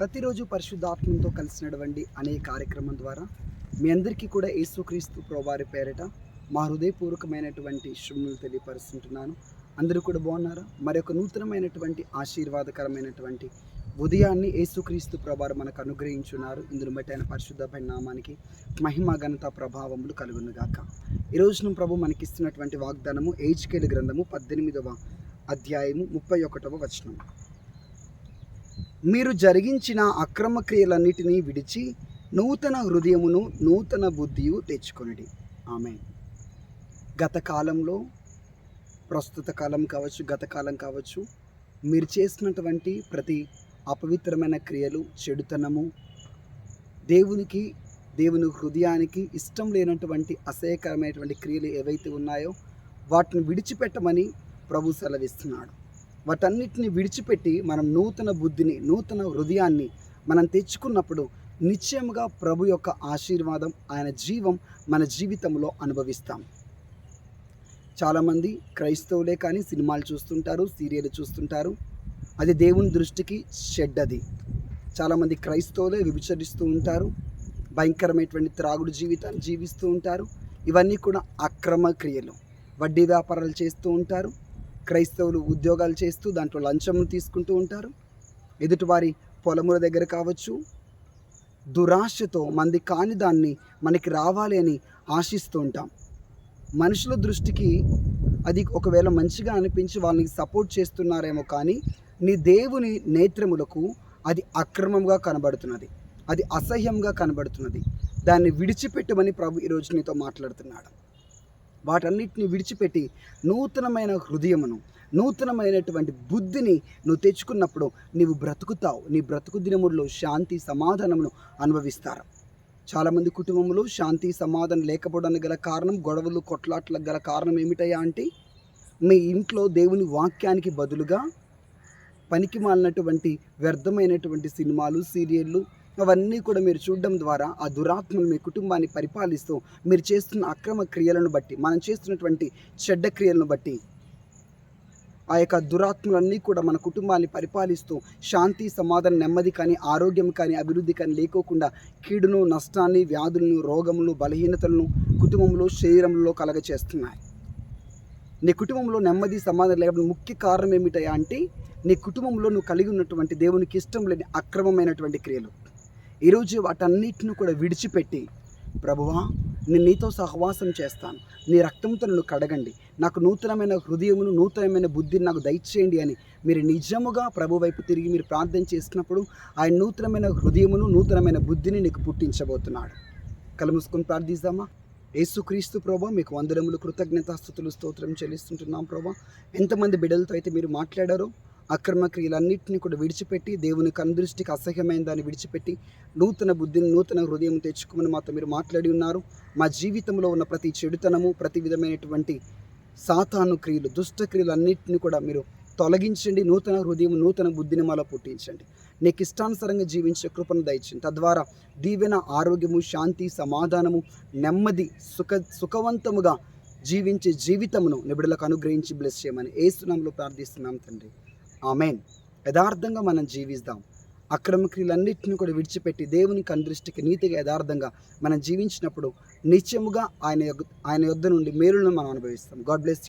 ప్రతిరోజు పరిశుద్ధాత్మంతో కలిసి నడవండి అనే కార్యక్రమం ద్వారా మీ అందరికీ కూడా యేసుక్రీస్తు ప్రభువారి పేరిట మా హృదయపూర్వకమైనటువంటి శుభములు తెలియపరుస్తుంటున్నాను. అందరూ కూడా బాగున్నారా? మరొక నూతనమైనటువంటి ఆశీర్వాదకరమైనటువంటి ఉదయాన్ని యేసుక్రీస్తు ప్రభారు మనకు అనుగ్రహించున్నారు. ఇందులో బట్టి ఆయన పరిశుద్ధ పరిణామానికి మహిమ ఘనత ప్రభావములు కలుగునుగాక. ఈ రోజున ప్రభు మనకిస్తున్నటువంటి వాగ్దానము ఏజ్కేలు గ్రంథము పద్దెనిమిదవ అధ్యాయము ముప్పై ఒకటవ వచనం మీరు జరిగించిన అక్రమ క్రియలన్నిటినీ విడిచి నూతన హృదయమును నూతన బుద్ధియు తెచ్చుకొనిడి. ఆమె గత కాలంలో ప్రస్తుత కాలం కావచ్చు గత కాలం కావచ్చు మీరు చేసినటువంటి ప్రతి అపవిత్రమైన క్రియలు చెడుతనము దేవునికి దేవుని హృదయానికి ఇష్టం లేనటువంటి అసహ్యకరమైనటువంటి క్రియలు ఏవైతే ఉన్నాయో వాటిని విడిచిపెట్టమని ప్రభు సెలవిస్తున్నాడు. వాటన్నిటిని విడిచిపెట్టి మనం నూతన బుద్ధిని నూతన హృదయాన్ని మనం తెచ్చుకున్నప్పుడు నిశ్చయముగా ప్రభు యొక్క ఆశీర్వాదం ఆయన జీవం మన జీవితంలో అనుభవిస్తాం. చాలామంది క్రైస్తవులే కానీ సినిమాలు చూస్తుంటారు సీరియల్ చూస్తుంటారు. అది దేవుని దృష్టికి షెడ్ అది చాలామంది క్రైస్తవులే విభచరిస్తూ ఉంటారు భయంకరమైనటువంటి త్రాగుడు జీవితాన్ని జీవిస్తూ ఉంటారు. ఇవన్నీ కూడా అక్రమ క్రియలు. వడ్డీ వ్యాపారాలు చేస్తూ ఉంటారు. క్రైస్తవులు ఉద్యోగాలు చేస్తూ దాంట్లో లంచం తీసుకుంటూ ఉంటారు. ఎదుటివారి పొలముల దగ్గర కావచ్చు. దురాశతో మంది కాని దాన్ని మనకి రావాలి అని ఆశిస్తూ ఉంటాం. మనుషుల దృష్టికి అది ఒకవేళ మంచిగా అనిపించి వాళ్ళని సపోర్ట్ చేస్తున్నారేమో కానీ నీ దేవుని నేత్రములకు అది అక్రమంగా కనబడుతున్నది. అది అసహ్యంగా కనబడుతున్నది. దాన్ని విడిచిపెట్టమని ప్రభు ఈరోజు నీతో మాట్లాడుతున్నాడు. వాటన్నిటిని విడిచిపెట్టి నూతనమైన హృదయమును నూతనమైనటువంటి బుద్ధిని నువ్వు తెచ్చుకున్నప్పుడు నీవు బ్రతుకుతావు. నీ బ్రతుకు దినముల్లో శాంతి సమాధానమును అనుభవిస్తారు. చాలామంది కుటుంబంలో శాంతి సమాధానం లేకపోవడానికి గల కారణం గొడవలు కొట్లాట్లకు గల కారణం ఏమిటయ్యా అంటే మీ ఇంట్లో దేవుని వాక్యానికి బదులుగా పనికి మాలినటువంటి వ్యర్థమైనటువంటి సినిమాలు సీరియళ్ళు అవన్నీ కూడా మీరు చూడడం ద్వారా ఆ దురాత్మను మీ కుటుంబాన్ని పరిపాలిస్తూ మీరు చేస్తున్న అక్రమ క్రియలను బట్టి మనం చేస్తున్నటువంటి చెడ్డ క్రియలను బట్టి ఆ యొక్క దురాత్మలన్నీ కూడా మన కుటుంబాన్ని పరిపాలిస్తూ శాంతి సమాధానం నెమ్మది కానీ ఆరోగ్యం కానీ అభివృద్ధి కానీ లేకోకుండా కీడును నష్టాన్ని వ్యాధులను రోగములు బలహీనతలను కుటుంబంలో శరీరంలో కలగచేస్తున్నాయి. నీ కుటుంబంలో నెమ్మది సమాధానం లేకపోతే ముఖ్య కారణం ఏమిటయా అంటే నీ కుటుంబంలో నువ్వు కలిగి ఉన్నటువంటి దేవునికి ఇష్టం లేని అక్రమమైనటువంటి క్రియలు. ఈరోజు వాటన్నిటిని కూడా విడిచిపెట్టి ప్రభువా నేను నీతో సహవాసం చేస్తాను. నీ రక్తంతో నన్ను కడగండి. నాకు నూతనమైన హృదయమును నూతనమైన బుద్ధిని నాకు దయచేయండి అని మీరు నిజముగా ప్రభు వైపు తిరిగి మీరు ప్రార్థన చేసినప్పుడు ఆయన నూతనమైన హృదయమును నూతనమైన బుద్ధిని నీకు పుట్టించబోతున్నాడు. కళ్ళు ప్రార్థిస్తామా ప్రార్థిద్దామా? యేసుక్రీస్తు ప్రభా మీకు వందనములు కృతజ్ఞతాస్థుతులు స్తోత్రం చెల్లిస్తుంటున్నాం ప్రభా. ఎంతమంది బిడ్డలతో అయితే మీరు మాట్లాడారో అక్రమ క్రియలన్నింటినీ కూడా విడిచిపెట్టి దేవుని కనుదృష్టికి అసహ్యమైన దాన్ని విడిచిపెట్టి నూతన బుద్ధిని నూతన హృదయం తెచ్చుకోమని మాతో మీరు మాట్లాడి ఉన్నారు. మా జీవితంలో ఉన్న ప్రతి చెడుతనము ప్రతి విధమైనటువంటి సాతాను క్రియలు దుష్ట క్రియలు అన్నింటినీ కూడా మీరు తొలగించండి. నూతన హృదయం నూతన బుద్ధిని మాలో పుట్టించండి. నీకు ఇష్టానుసారంగా జీవించే కృపను దయచండి తద్వారా దీవెన ఆరోగ్యము శాంతి సమాధానము నెమ్మది సుఖ సుఖవంతముగా జీవించే జీవితమును నిబిడలకు అనుగ్రహించి బ్లెస్ చేయమని ఏసునాంలో ప్రార్థిస్తున్నాం తండ్రి. ఆమెన్. యథార్థంగా మనం జీవిస్తాం. అక్రమ క్రియలన్నింటిని కూడా విడిచిపెట్టి దేవుని కందృష్టికి నీతిగా యథార్థంగా మనం జీవించినప్పుడు నిత్యముగా ఆయన ఆయన యొద్ద నుండి మేలులను మనం అనుభవిస్తాం. God bless